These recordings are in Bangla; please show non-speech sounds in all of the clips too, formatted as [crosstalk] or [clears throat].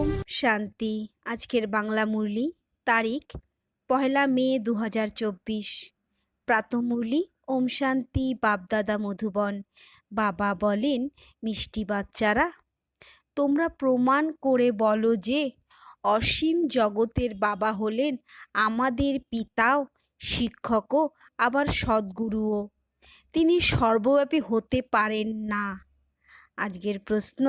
ওম শান্তি। আজকের বাংলা মুরলি, তারিখ, পহেলা মে দু হাজার চব্বিশ প্রাতমুরলি ওম শান্তি, বাপদাদা মধুবন। বাবা বলেন, মিষ্টি বাচ্চারা, তোমরা প্রমাণ করে বলো যে অসীম জগতের বাবা হলেন আমাদের পিতাও, শিক্ষকও, আবার সদ্গুরুও। তিনি সর্বব্যাপী হতে পারেন না। আজকের প্রশ্ন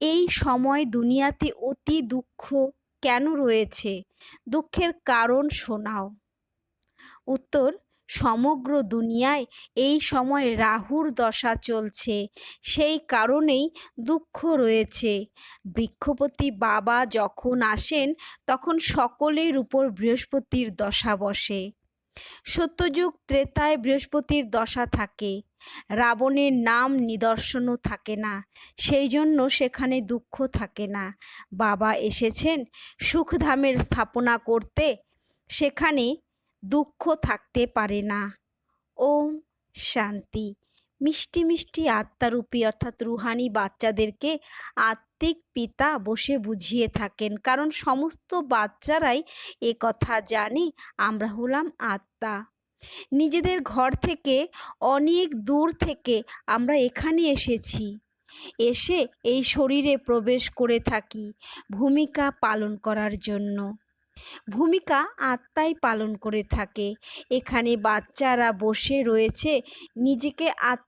এই সময় দুনিয়াতে অতি দুঃখ কেন রয়েছে? দুঃখের কারণ শোনাও। উত্তর, সমগ্র দুনিয়ায় এই সময় রাহুর দশা চলছে। সেই কারণেই দুঃখ রয়েছে। বৃক্ষপতি বাবা যখন আসেন, তখন সকলের উপর বৃহস্পতির দশা বসে। সত্যযুগ ত্রেতায় বৃহস্পতির দশা থাকে, রাবণের নাম নিদর্শনও থাকে না, সেই জন্য সেখানে দুঃখ থাকে না। বাবা এসেছেন সুখধামের স্থাপনা করতে, সেখানে দুঃখ থাকতে পারে না। ওম শান্তি। মিষ্টি মিষ্টি আত্মারূপী অর্থাৎ রুহানি বাচ্চাদেরকে আত্মিক পিতা বসে বুঝিয়ে থাকেন। কারণ সমস্ত বাচ্চারাই এ কথা জানে, আমরা হলাম আত্মা। নিজেদের ঘর থেকে, অনেক দূর থেকে আমরা এখানে এসেছি। এসে এই শরীরে প্রবেশ করে থাকি ভূমিকা পালন করার জন্য। ভূমিকা আত্মাই পালন করে থাকে। এখানে বাচ্চারা বসে রয়েছে নিজেকে আত্মা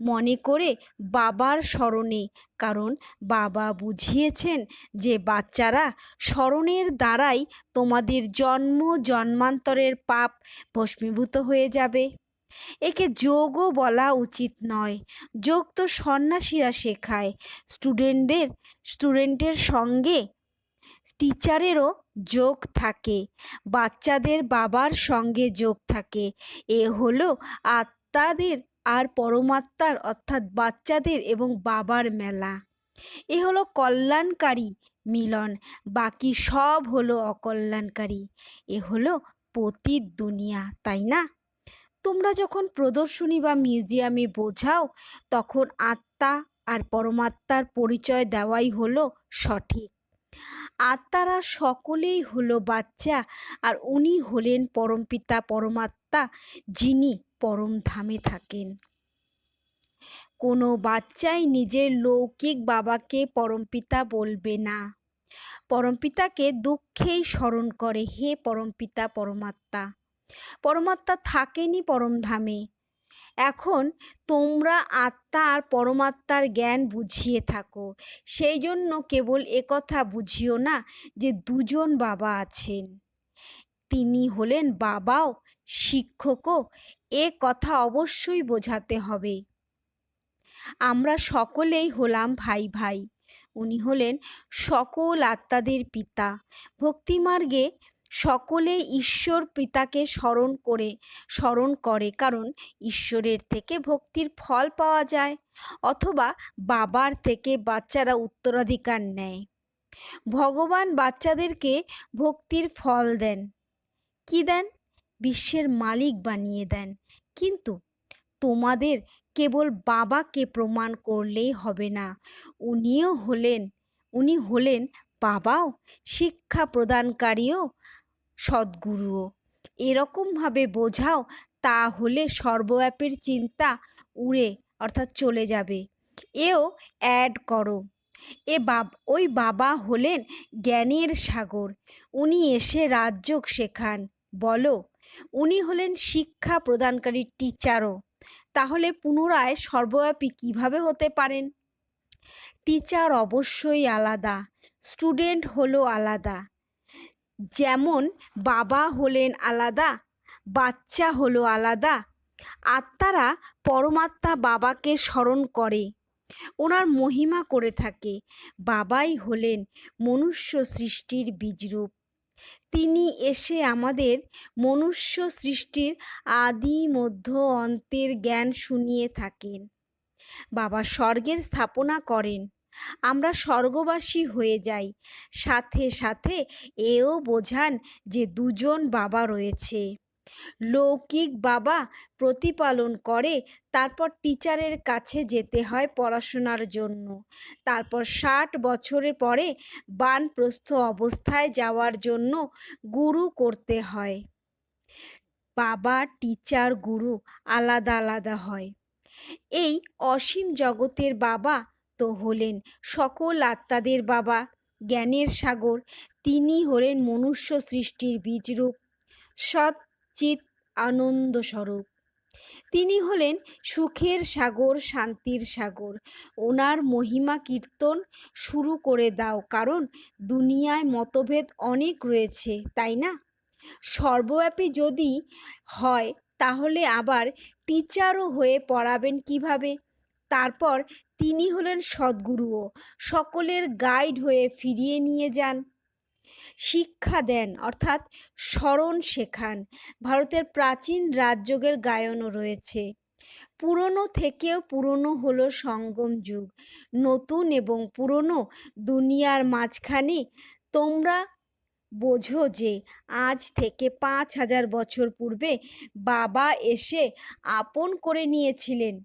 মনে করে বাবার স্মরণে। কারণ বাবা বুঝিয়েছেন যে বাচ্চারা স্মরণের দ্বারাই তোমাদের জন্ম, জন্মান্তরের পাপ ভস্মীভূত হয়ে যাবে। একে যোগও বলা উচিত নয়। যোগ তো সন্ন্যাসীরা শেখায়। স্টুডেন্টদের, স্টুডেন্টের সঙ্গে টিচারেরও যোগ থাকে। বাচ্চাদের বাবার সঙ্গে যোগ থাকে। এ হলো আত্মাদের আর পরমাত্মার, অর্থাৎ বাচ্চাদের এবং বাবার মেলা। এ হলো কল্যাণকারী মিলন, বাকি সব হলো অকল্যাণকারী। এ হলো পতির দুনিয়া তাই না? তোমরা যখন প্রদর্শনী বা মিউজিয়ামে বোঝাও, তখন আত্মা আর পরমাত্মার পরিচয় দেওয়াই হলো সঠিক। আত্মারা সকলেই হলো বাচ্চা, আর উনি হলেন পরমপিতা, পরমাত্মা, যিনি পরম ধামে থাকেন। কোনো বাচ্চাই নিজের লৌকিক বাবাকে পরমপিতা বলবে না। পরমপিতাকে দুঃখেই স্মরণ করে, হে পরমপিতা পরমাত্মা। পরমাত্মা থাকেনি পরমধামে এখন তোমরা আত্মা আর পরমাত্মার জ্ঞান বুঝিয়ে থাকো। সেই জন্য কেবল একথা বুঝিও না যে দুজন বাবা আছেন। তিনি হলেন বাবাও, শিক্ষকও এ কথা অবশ্যই বোঝাতে হবে। আমরা সকলেই হলাম ভাই ভাই। উনি হলেন সকল আত্মাদের পিতা। ভক্তিমার্গে সকলেই ঈশ্বর পিতাকে স্মরণ করে স্মরণ করে, কারণ ঈশ্বরের থেকে ভক্তির ফল পাওয়া যায়, অথবা বাবার থেকে বাচ্চারা উত্তরাধিকার নেয়। ভগবান বাচ্চাদেরকে ভক্তির ফল দেন। কি দেন? বিশ্বের মালিক বানিয়ে দেন। কিন্তু তোমাদের কেবল বাবাকে প্রমাণ করলেই হবে না। উনিও হলেন, উনি হলেন বাবাও শিক্ষা প্রদানকারীও, সদ্গুরুও। এরকমভাবে বোঝাও, তাহলে সর্বব্যাপীর চিন্তা উড়ে, অর্থাৎ চলে যাবে। এও অ্যাড করো, এ বাব, ওই বাবা হলেন জ্ঞানের সাগর, উনি এসে রাজযোগ শেখান। বলো উনি হলেন শিক্ষা প্রদানকারী টিচারও। তাহলে পুনরায় সর্বব্যাপী কীভাবে হতে পারেন? টিচার অবশ্যই আলাদা, স্টুডেন্ট হলো আলাদা। যেমন বাবা হলেন আলাদা, বাচ্চা হলো আলাদা, আত্মারা পরমাত্মা বাবাকে স্মরণ করে, ওনার মহিমা করে থাকে। বাবাই হলেন মনুষ্য সৃষ্টির বীজরূপ। তিনি এসে আমাদের মনুষ্য সৃষ্টির আদি মধ্য অন্তের জ্ঞান শুনিয়ে থাকেন। বাবা স্বর্গের স্থাপনা করেন। আমরা স্বর্গবাসী হয়ে যাই। সাথে সাথে এও বোঝান যে দুজন বাবা রয়েছে। লৌকিক বাবা প্রতিপালন করে, তারপর টিচারের কাছে যেতে হয় পড়াশোনার জন্য। তারপর ষাট বছরের পরে বানপ্রস্থ অবস্থায় যাওয়ার জন্য গুরু করতে হয়। বাবা, টিচার, গুরু আলাদা আলাদা হয়। এই অসীম জগতের বাবা তো হলেন সকল আত্মাদের বাবা। জ্ঞানের সাগর তিনি হলেন মনুষ্য সৃষ্টির বীজরূপ। সৎ চিত আনন্দ স্বরূপ তিনি হলেন সুখের সাগর, শান্তির সাগর। ওনার মহিমা কীর্তন শুরু করে দাও, কারণ দুনিয়ায় মতভেদ অনেক রয়েছে, তাই না? সর্বব্যাপী যদি হয়, তাহলে আবার টিচারও হয়ে পড়াবেন কীভাবে? তারপর তিনি হলেন সদ্গুরুও। সকলের গাইড হয়ে ফিরিয়ে নিয়ে যান। শিক্ষা দেন, অর্থাৎ স্মরণ শেখান। ভারতের প্রাচীন রাজযোগের গায়নও রয়েছে। পুরনো থেকেও পুরনো হলো সঙ্গম যুগ। নতুন এবং পুরনো দুনিয়ার মাঝখানে তোমরা বোঝো যে, আজ থেকে পাঁচ হাজার বছর পূর্বে বাবা এসে আপন করে নিয়েছিলেন।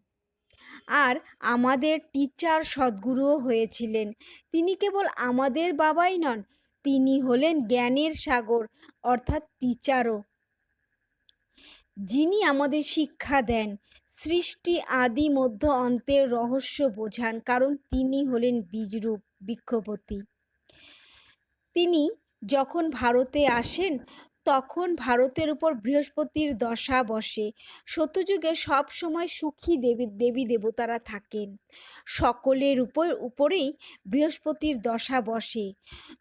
আর আমাদের টিচার সদ্গুরুও হয়েছিলেন। তিনি কেবল আমাদের বাবাই নন তিনি হলেন জ্ঞানের সাগর, অর্থাৎ টিচারও। যিনি আমাদের শিক্ষা দেন, সৃষ্টি আদি মধ্য অন্তের রহস্য বোঝান, কারণ তিনি হলেন বীজরূপ, বৃক্ষপতি। তিনি যখন ভারতে আসেন তখন ভারতের উপর বৃহস্পতির দশা বসে। সত্যযুগে সব সময় সুখী দেবী দেবী দেবতারা থাকেন। সকলের উপর, উপরেই বৃহস্পতির দশা বসে।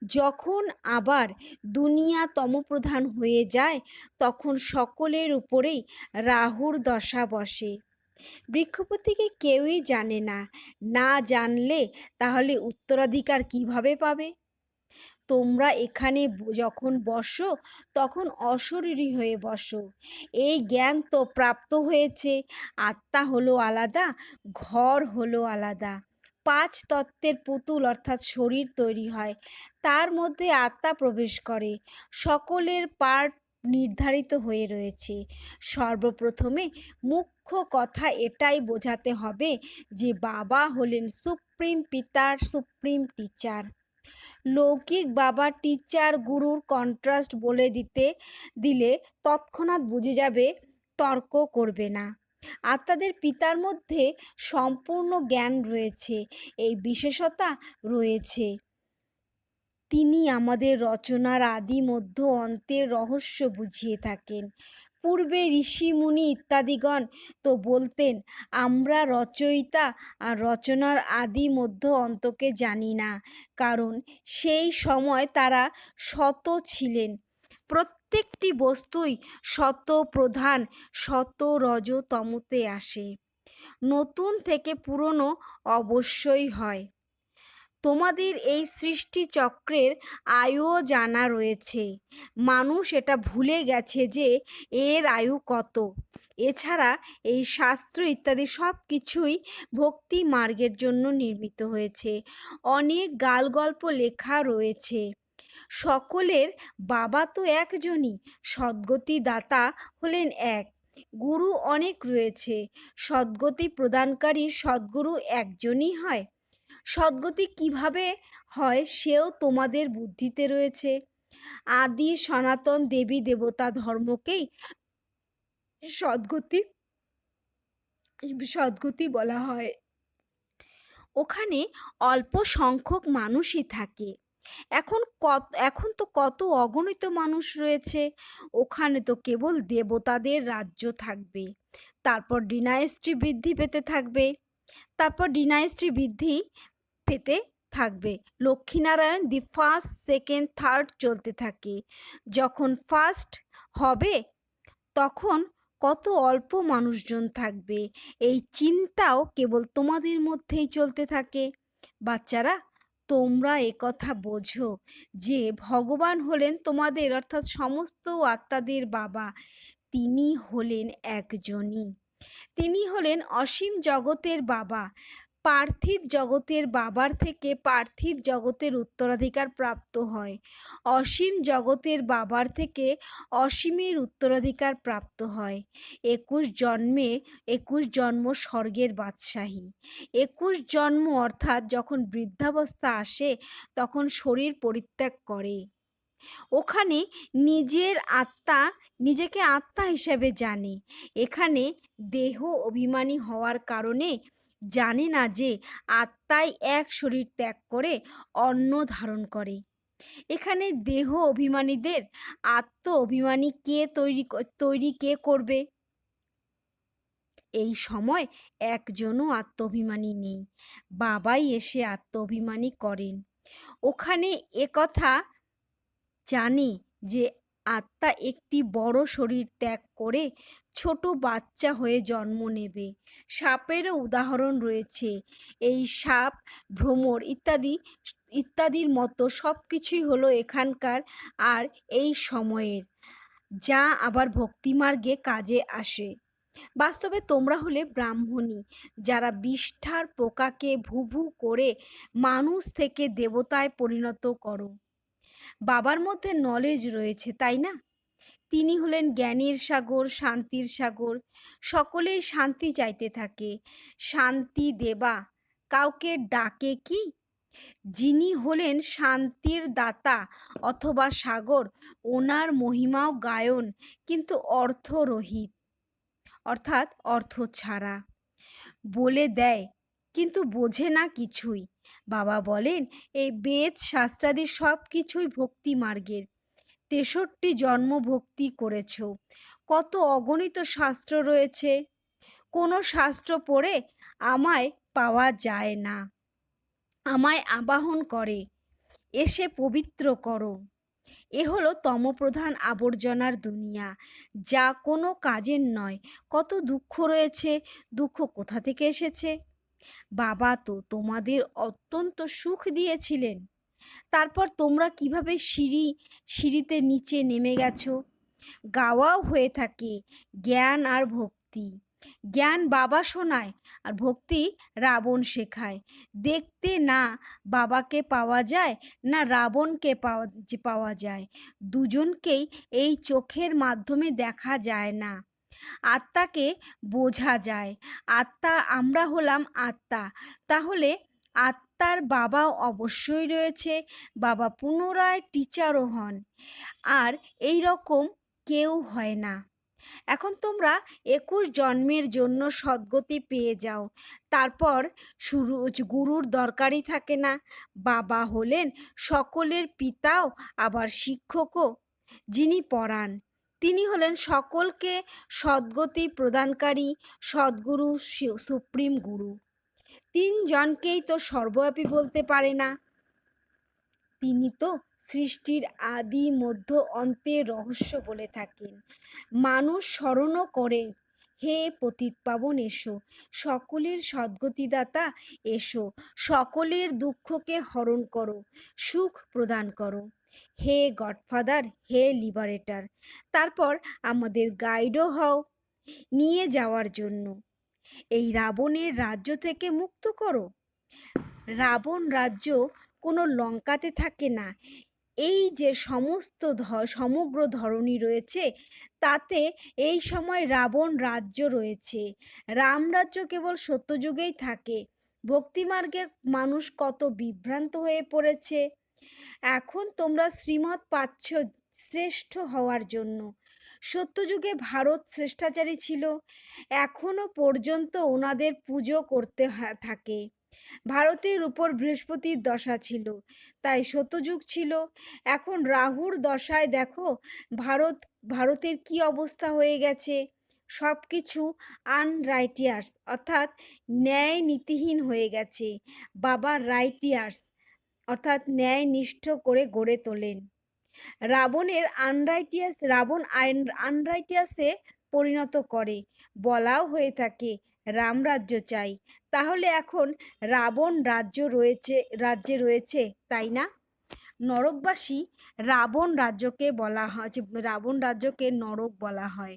যখন আবার দুনিয়া তমপ্রধান হয়ে যায়, তখন সকলের উপরেই রাহুর দশা বসে। বৃক্ষপতিকে কেউই জানে না। না জানলে তাহলে উত্তরাধিকার কীভাবে পাবে? তোমরা এখানে যখন বসো, তখন অশরীরী হয়ে বসো। এই জ্ঞান তো প্রাপ্ত হয়েছে। আত্মা হলো আলাদা, ঘর হলো আলাদা। পাঁচ তত্ত্বের পুতুল অর্থাৎ শরীর তৈরি হয়। তার মধ্যে আত্মা প্রবেশ করে। সকলের পার্ট নির্ধারিত হয়ে রয়েছে। সর্বপ্রথমে মুখ্য কথা এটাই বোঝাতে হবে যে বাবা হলেন সুপ্রিম পিতার সুপ্রিম টিচার। লৌকিক বাবা টিচার গুরুর কন্ট্রাস্ট বলে দিতে, দিলে তৎক্ষণাৎ বুঝে যাবে তর্ক করবে না। আত্মাদের পিতার মধ্যে সম্পূর্ণ জ্ঞান রয়েছে, এই বিশেষতা রয়েছে। তিনি আমাদের রচনার আদি মধ্য অন্তের রহস্য বুঝিয়ে থাকেন। পূর্বে ঋষি মুনি ইত্যাদিগণ তো বলতেন, আমরা রচয়িতা আর রচনার আদি মধ্য অন্তকে জানি না, কারণ সেই সময় তারা শত ছিলেন। প্রত্যেকটি বস্তুই শত প্রধান, শত রজতমতে আসে। নতুন থেকে পুরনো অবশ্যই হয়। তোমাদের এই সৃষ্টি চক্রের আয়ুও জানা রয়েছে। মানুষ এটা ভুলে গেছে যে এর আয়ু কত। এছাড়া এই শাস্ত্র ইত্যাদি সব কিছুই ভক্তি মার্গের জন্য নির্মিত হয়েছে। অনেক গাল গল্প লেখা রয়েছে। সকলের বাবা তো একজনই, সদ্গতি দাতা হলেন এক। গুরু অনেক রয়েছে। সদ্গতি প্রদানকারী সদ্গুরু একজনই হয়। সদ্গতি কীভাবে হয় সেও তোমাদের বুদ্ধিতে রয়েছে। আদি সনাতন দেবী দেবতা ধর্মকেই সদ্গতি সদ্গতি বলা হয়। ওখানে অল্প সংখ্যক মানুষই থাকে। এখন কত, এখন তো কত অগণিত মানুষ রয়েছে। ওখানে তো কেবল দেবতাদের রাজ্য থাকবে। তারপর ডিনাইস্ট্রি বৃদ্ধি পেতে থাকবে। তারপর ডিনাইস্ট্রি বৃদ্ধি পেতে থাকবে। Lakshminarayan the first second third চলতে থাকে। যখন ফার্স্ট হবে, তখন কত অল্প মানুষজন থাকবে। এই চিন্তাও কেবল তোমাদের মধ্যেই চলতে থাকে। বাচ্চারা, তোমরা কথা বোঝো যে, ভগবান হলেন তোমাদের অর্থাৎ সমস্ত আত্মাদের বাবা। তিনি হলেন একজনই। তিনি হলেন অসীম জগতের বাবা। পার্থিব জগতের বাবার থেকে পার্থিব জগতের উত্তরাধিকার প্রাপ্ত হয়। অসীম জগতের বাবার থেকে অসীমের উত্তরাধিকার প্রাপ্ত হয়। একুশ জন্মে, একুশ জন্ম স্বর্গের বাদশাহী। একুশ জন্ম অর্থাৎ যখন বৃদ্ধাবস্থা আসে, তখন শরীর পরিত্যাগ করে। ওখানে নিজের আত্মা নিজেকে আত্মা হিসেবে জানে। এখানে দেহ অভিমানী হওয়ার কারণে জানে না যে আত্মাই এক শরীর ত্যাগ করে অন্ন ধারণ করে। এখানে দেহ অভিমানীদের, আত্ম অভিমানী কে তৈরি তৈরি কে করবে? এই সময় একজনও আত্ম অভিমানী নেই। বাবাই এসে আত্ম অভিমানী করেন। ওখানে একথা জানে যে আত্মা একটি বড় শরীর ত্যাগ করে ছোট বাচ্চা হয়ে জন্ম নেবে। সাপেরও উদাহরণ রয়েছে। এই সাপ, ভ্রমর ইত্যাদি, ইত্যাদির মতো সব কিছুই হলো এখানকার আর এই সময়ের, যা আবার ভক্তিমার্গে কাজে আসে। বাস্তবে তোমরা হলে ব্রাহ্মণী যারা বিষ্ঠার পোকাকে ভু ভু করে মানুষ থেকে দেবতায় পরিণত করো। বাবার মধ্যে নলেজ রয়েছে, তাই না? তিনি হলেন জ্ঞানের সাগর, শান্তির সাগর। সকলেই শান্তি চাইতে থাকে। শান্তি দেবা। কাউকে ডাকে কি? যিনি হলেন শান্তির দাতা অথবা সাগর, ওনার মহিমাও গায়ন, কিন্তু অর্থরহিত, অর্থাৎ অর্থ ছাড়া বলে দেয়, কিন্তু বোঝে না কিছুই। বাবা বলেন, এই বেদ শাস্ত্রাদি সব কিছুই ভক্তি মার্গের। তেষট্টি জন্ম ভক্তি করেছ। কত অগণিত শাস্ত্র রয়েছে। কোনো শাস্ত্র পড়ে আমায় পাওয়া যায় না। আমায় আবাহন করে। এসে পবিত্র করো। এ হলো তমপ্রধান আবর্জনার দুনিয়া। যা কোনো কাজের নয়। কত দুঃখ রয়েছে। দুঃখ কোথা থেকে এসেছে? বাবা তো তোমাদের অত্যন্ত সুখ দিয়েছিলেন। তারপর তোমরা কীভাবে সিঁড়ি, সিঁড়িতে নিচে নেমে গেছো? গাওয়াও হয়ে থাকে জ্ঞান আর ভক্তি। জ্ঞান বাবা শোনায় আর ভক্তি রাবণ শেখায়। দেখতে না বাবাকে পাওয়া যায়, না রাবণকে পাওয়া পাওয়া যায়। দুজনকেই এই চোখের মাধ্যমে দেখা যায় না। আত্মাকে বোঝা যায়। আত্মা, আমরা হলাম আত্মা। তাহলে আত্মার বাবাও অবশ্যই রয়েছে, বাবা পুনরায় টিচারও হন। আর এই রকম কেউ হয় না। এখন তোমরা একুশ জন্মের জন্য সদ্গতি পেয়ে যাও। তারপর শুরু, গুরুর দরকারই থাকে না। বাবা হলেন সকলের পিতাও, আবার শিক্ষকও যিনি পড়ান তিনি হলেন সকলকে সদ্গতি প্রদানকারী সদ্গুরু সুপ্রিম গুরু। তিনজনকেই তো সর্বব্যাপী বলতে পারে না। তিনি তো সৃষ্টির আদি মধ্য অন্তের রহস্য বলে থাকেন। মানুষ স্মরণও করে হে পতিত পাবন এসো, সকলের সদ্গতিদাতা এসো, সকলের দুঃখকে হরণ করো, সুখ প্রদান করো। হে গডফাদার, হে লিবারেটার, তারপর আমাদের গাইডও হও নিয়ে যাওয়ার জন্য। এই রাবণের রাজ্য থেকে মুক্ত করো। রাবণ রাজ্য কোনো লঙ্কাতে থাকে না। এই যে সমস্ত সমগ্র ধরনী রয়েছে, তাতে এই সময় রাবণ রাজ্য রয়েছে। রামরাজ্য কেবল সত্যযুগেই থাকে। ভক্তিমার্গে মানুষ কত বিভ্রান্ত হয়ে পড়েছে। এখন তোমরা শ্রীমত পাচ্ছ শ্রেষ্ঠ হওয়ার জন্য। সত্যযুগে ভারত শ্রেষ্টাচারী ছিল। এখনও পর্যন্ত ওনাদের পুজো করতে থাকে। ভারতের উপর বৃহস্পতির দশা ছিল, তাই সত্যযুগ ছিল। এখন রাহুর দশায় দেখো, ভারত, ভারতের কি অবস্থা হয়ে গেছে। সব কিছু আনরাইটিয়ার্স অর্থাৎ ন্যায় নীতিহীন হয়ে গেছে। বাবা রাইটিয়ার্স অর্থাৎ ন্যায় নিষ্ঠ করে গড়ে তোলেন। রাবণের আনরাইটিয়াস, রাবণ আনরাইটিয়াসে পরিণত করে। বলাও হয়ে থাকে, রামরাজ্য চাই। তাহলে এখন রাবণ রাজ্য রয়েছে, রাজ্যে রয়েছে, তাই না? নরকবাসী রাবণ রাজ্যকে বলা হয় রাবণ রাজ্যকে নরক বলা হয়।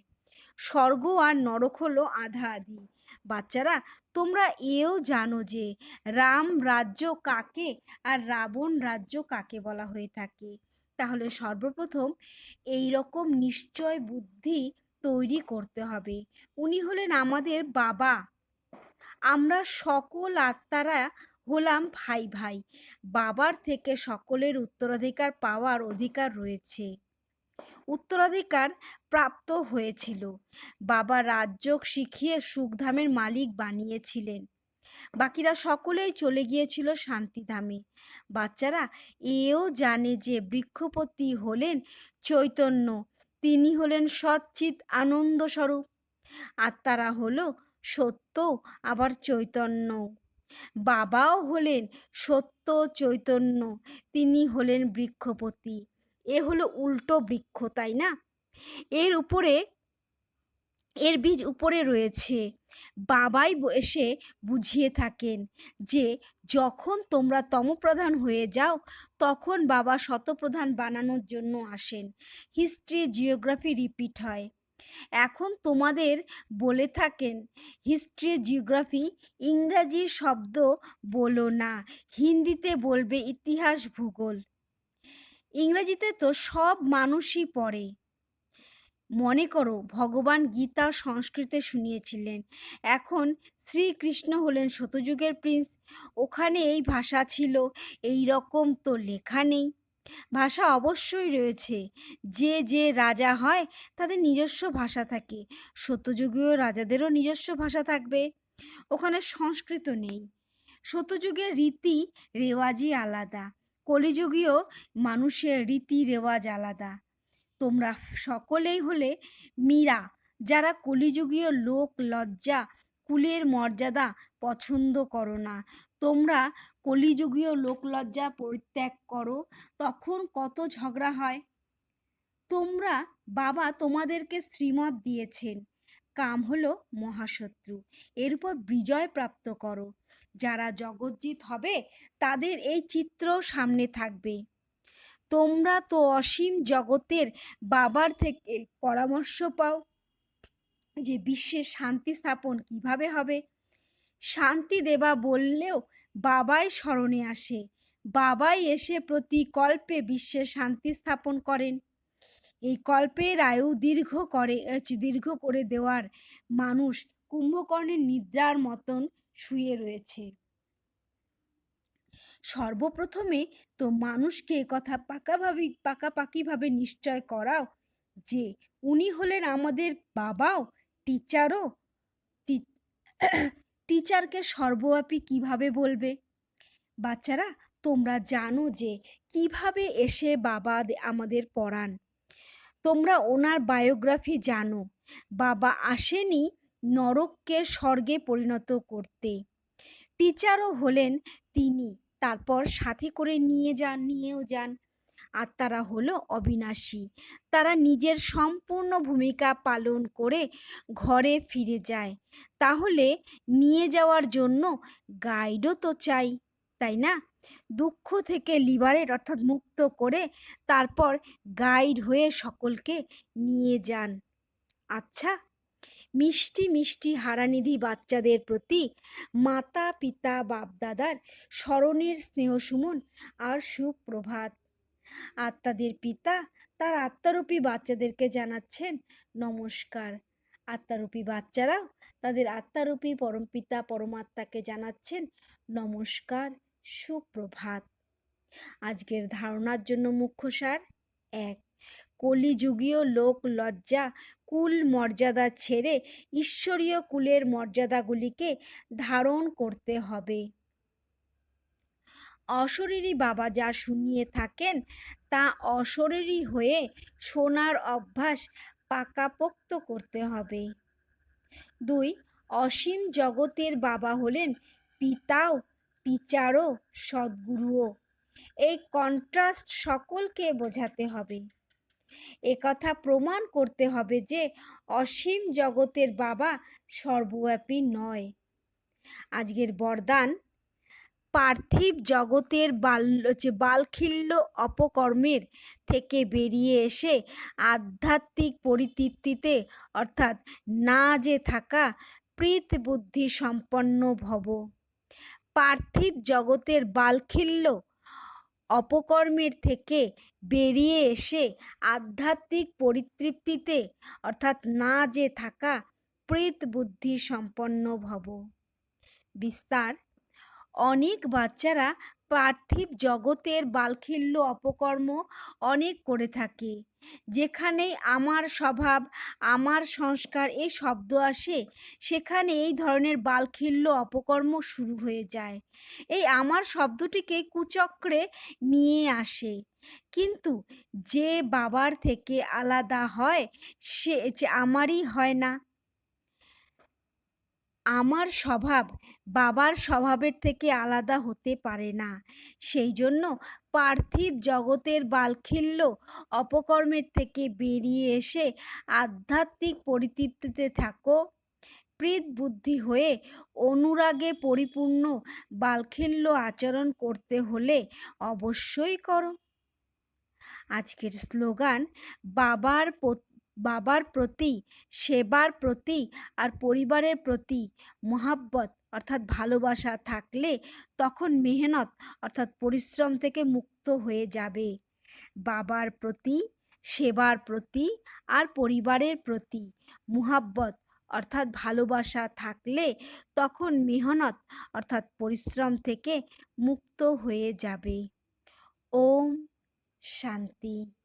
স্বর্গ আর নরক হলো আধা আধি। বাচ্চারা, তোমরা এও জানো যে রাম রাজ্য কাকে আর রাবণ রাজ্য কাকে বলা হয়ে থাকে। তাহলে সর্বপ্রথম এই রকম নিশ্চয় বুদ্ধি তৈরি করতে হবে। উনি হলেন আমাদের বাবা। আমরা সকল আত্মারা হলাম ভাই ভাই। বাবার থেকে সকলের উত্তরাধিকার পাওয়ার অধিকার রয়েছে। উত্তরাধিকার প্রাপ্ত হয়েছিল। বাবা রাজ্য শিখিয়ে সুখধামের মালিক বানিয়েছিলেন। বাকিরা সকলেই চলে গিয়েছিল শান্তিধামে। বাচ্চারা এও জানে যে বৃক্ষপতি হলেন চৈতন্য, তিনি হলেন সচ্চিত আনন্দ স্বরূপ আত্মারা হলো সত্য, আবার চৈতন্য। বাবাও হলেন সত্য, চৈতন্য, তিনি হলেন বৃক্ষপতি। এ হলো উল্টো বৃক্ষ, তাই না? এর উপরে, এর বীজ উপরে রয়েছে। বাবাই এসে বুঝিয়ে থাকেন যে, যখন তোমরা তমপ্রধান হয়ে যাও, তখন বাবা শতপ্রধান বানানোর জন্য আসেন। হিস্ট্রি, জিওগ্রাফি রিপিট হয়। এখন তোমাদের বলে থাকেন, হিস্ট্রি, জিওগ্রাফি, ইংরাজি শব্দ বলো না, হিন্দিতে বলবে ইতিহাস, ভূগোল। ইংরেজিতে তো সব মানুষই পড়ে। মনে করো, ভগবান গীতা সংস্কৃতে শুনিয়েছিলেন। এখন শ্রীকৃষ্ণ হলেন শতযুগের প্রিন্স। ওখানে এই ভাষা ছিল, এই রকম তো লেখা নেই। ভাষা অবশ্যই রয়েছে। যে যে রাজা হয়, তাদের নিজস্ব ভাষা থাকে। সত্যযুগীয় রাজাদেরও নিজস্ব ভাষা থাকবে। ওখানে সংস্কৃত নেই। সত্যযুগের রীতি, রেওয়াজই আলাদা। কলিযুগীয় মানুষের রীতি রেওয়াজ আলাদা। তোমরা সকলেই হলে মীরা, যারা কলিযুগীয় লোক, লজ্জা, কুলের মর্যাদা পছন্দ করো না। তোমরা কলিযুগীয় লোকলজ্জা পরিত্যাগ করো, তখন কত ঝগড়া হয়? তোমরা বাবা তোমাদেরকে শ্রীমত দিয়েছেন। কাম হলো মহাশত্রু। এর উপর বিজয় প্রাপ্ত করো। যারা জগজ্জিত হবে, তাদের এই চিত্র সামনে থাকবে। তোমরা তো অসীম জগতের বাবার থেকে পরামর্শ পাও যে বিশ্বে শান্তি স্থাপন কীভাবে হবে। শান্তি দেবা বললেও বাবাই স্মরণে আসে। বাবাই এসে প্রতি কল্পে বিশ্বে শান্তি স্থাপন করেন। এই কল্পের আয়ু দীর্ঘ করে দীর্ঘ করে দেওয়ার মানুষ কুম্ভকর্ণের নিদ্রার মতন শুয়ে রয়েছে। সর্বপ্রথমে তো মানুষকে কথা পাকাভাবে, পাকাপাকিভাবে নিশ্চয় করাও যে উনি হলেন আমাদের বাবাও, টিচারও [clears throat] টিচারকে সর্বব্যাপী কীভাবে বলবে? বাচ্চারা, তোমরা জানো যে কীভাবে এসে বাবা আমাদের পড়ান। তোমরা ওনার বায়োগ্রাফি জানো। বাবা আসেনি নরককে স্বর্গে পরিণত করতে। টিচারও হলেন তিনি, তারপর সাথে করে নিয়ে যান, নিয়েও যান। আর তারা হলো অবিনাশী। তারা নিজের সম্পূর্ণ ভূমিকা পালন করে ঘরে ফিরে যায়। তাহলে নিয়ে যাওয়ার জন্য গাইডও তো চাই, তাই না? দুঃখ থেকে লিবারেট অর্থাৎ মুক্ত করে তারপর গাইড হয়ে সকলকে নিয়ে যান। আচ্ছা মিষ্টি মিষ্টি হারানিধি বাচ্চাদের প্রতি মাতা পিতা বাপদাদার স্মরণের স্নেহসুমন আর সুপ্রভাত। আত্মাদের পিতা, তার আত্মারূপী বাচ্চাদেরকে জানাচ্ছেন নমস্কার। আত্মারূপী বাচ্চারাও তাদের আত্মারূপী পরমপিতা, পরমাত্মাকে জানাচ্ছেন নমস্কার। সুপ্রভাত। আজকের ধারণার জন্য মুখ্য সার এক, কলিযুগীয় লোক লজ্জা কুল মর্যাদা ছেড়ে ঈশ্বরীয় কুলের মর্যাদাগুলিকে ধারণ করতে হবে। অশরীরী বাবা যা শুনিয়ে থাকেন তা অশরীরী হয়ে শোনার অভ্যাস পাকাপোক্ত করতে হবে। দুই, অসীম জগতের বাবা হলেন পিতাও টিচারও সদ্গুরুও। এই কন্ট্রাস্ট সকলকে বোঝাতে হবে। একথা প্রমাণ করতে হবে যে অসীম জগতের বাবা সর্বব্যাপী নয়। আজকের বরদান পার্থিব জগতের বাল বালখিল্য অপকর্মের থেকে বেরিয়ে এসে আধ্যাত্মিক পরিতৃপ্তিতে, অর্থাৎ না যে থাকা প্রীত বুদ্ধি সম্পন্ন ভব। পার্থিব জগতের বালখিল্য অপকর্মের থেকে বেরিয়ে এসে আধ্যাত্মিক পরিতৃপ্তিতে, অর্থাৎ না যে থাকা, প্রীত বুদ্ধি সম্পন্ন ভব। বিস্তার অনেক বাচ্চারা পার্থিব জগতের বালখিল্য অপকর্ম অনেক করে থাকে। যেখানেই আমার স্বভাব, আমার সংস্কার এই শব্দ আসে, সেখানে এই ধরনের বালখিল্য অপকর্ম শুরু হয়ে যায়। এই আমার শব্দটিকে কুচক্রে নিয়ে আসে। কিন্তু যে বাবার থেকে আলাদা হয়, সে আমারই হয় না। আমার স্বভাব বাবার স্বভাবের থেকে আলাদা হতে পারে না। সেই জন্য পার্থিব জগতের বালখিল্য অপকর্মের থেকে বেরিয়ে এসে আধ্যাত্মিক পরিতৃপ্তিতে থাকো। প্রীত বুদ্ধি হয়ে অনুরাগে পরিপূর্ণ বালখিল্য আচরণ করতে হলে অবশ্যই করো। আজকের স্লোগান, বাবার বাবার প্রতি, সেবার প্রতি আর পরিবারের প্রতি মহাব্বত অর্থাৎ ভালোবাসা থাকলে তখন মেহনত অর্থাৎ পরিশ্রম থেকে মুক্ত হয়ে যাবে। বাবার প্রতি, সেবার প্রতি আর পরিবারের প্রতি মুহাব্বত অর্থাৎ ভালোবাসা থাকলে তখন মেহনত অর্থাৎ পরিশ্রম থেকে মুক্ত হয়ে যাবে। ওম শান্তি।